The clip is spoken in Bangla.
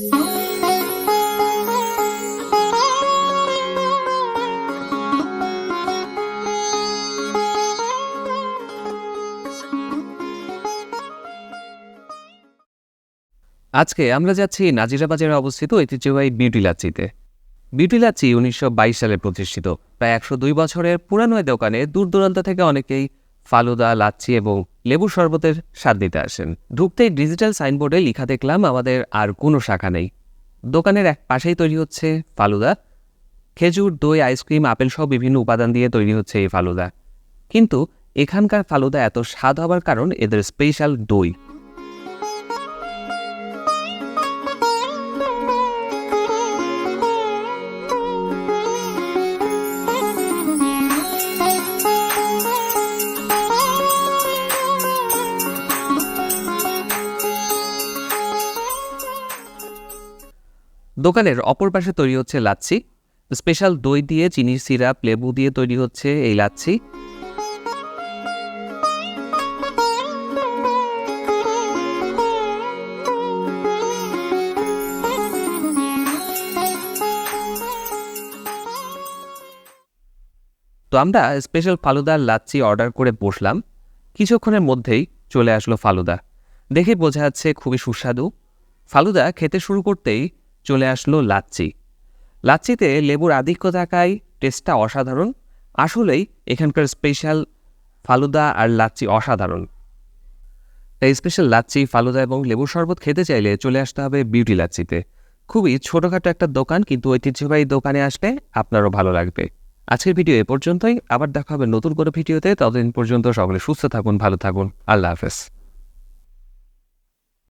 আজকে আমরা যাচ্ছি নাজিরা বাজারে অবস্থিত ঐতিহ্যবাহী বিউটি লাচ্ছিতে বিউটি লাচ্ছি উনিশশো সালে প্রতিষ্ঠিত। প্রায় একশো দুই বছরের পুরানো দোকানে দূর দূরান্ত থেকে অনেকেই ফালুদা, লাচ্ছি এবং লেবুর শরবতের স্বাদ দিতে আসেন। ঢুকতেই ডিজিটাল সাইনবোর্ডে লিখা দেখলাম, আমাদের আর কোনো শাখা নেই। দোকানের এক পাশেই তৈরি হচ্ছে ফালুদা। খেজুর, দই, আইসক্রিম, আপেল সহ বিভিন্ন উপাদান দিয়ে তৈরি হচ্ছে এই ফালুদা। কিন্তু এখানকার ফালুদা এত স্বাদ হবার কারণ এদের স্পেশাল দই। দোকানের অপর পাশে তৈরি হচ্ছে লাচ্ছি। স্পেশাল দই দিয়ে, চিনির সিরাপ, লেবু দিয়ে তৈরি হচ্ছে এই লাচ্ছি। তো আমরা স্পেশাল ফালুদার লাচ্ছি অর্ডার করে বসলাম। কিছুক্ষণের মধ্যেই চলে আসলো ফালুদা। দেখে বোঝা যাচ্ছে খুবই সুস্বাদু। ফালুদা খেতে শুরু করতেই চলে আসলো লাচ্ছি। লাচ্ছিতে লেবুর আধিক্য থাকায় টেস্টটা অসাধারণ। আসলেই এখানকার স্পেশাল ফালুদা আর লাচ্ছি অসাধারণ। তাই স্পেশাল লাচ্ছি, ফালুদা এবং লেবুর শরবত খেতে চাইলে চলে আসতে হবে বিউটি লাচ্ছিতে। খুবই ছোটোখাটো একটা দোকান, কিন্তু ঐতিহ্যবাহী দোকানে আসলে আপনারও ভালো লাগবে। আজকের ভিডিও এ পর্যন্তই। আবার দেখা হবে নতুন কোনো ভিডিওতে ততদিন পর্যন্ত সকলে সুস্থ থাকুন, ভালো থাকুন। আল্লাহ হাফেজ।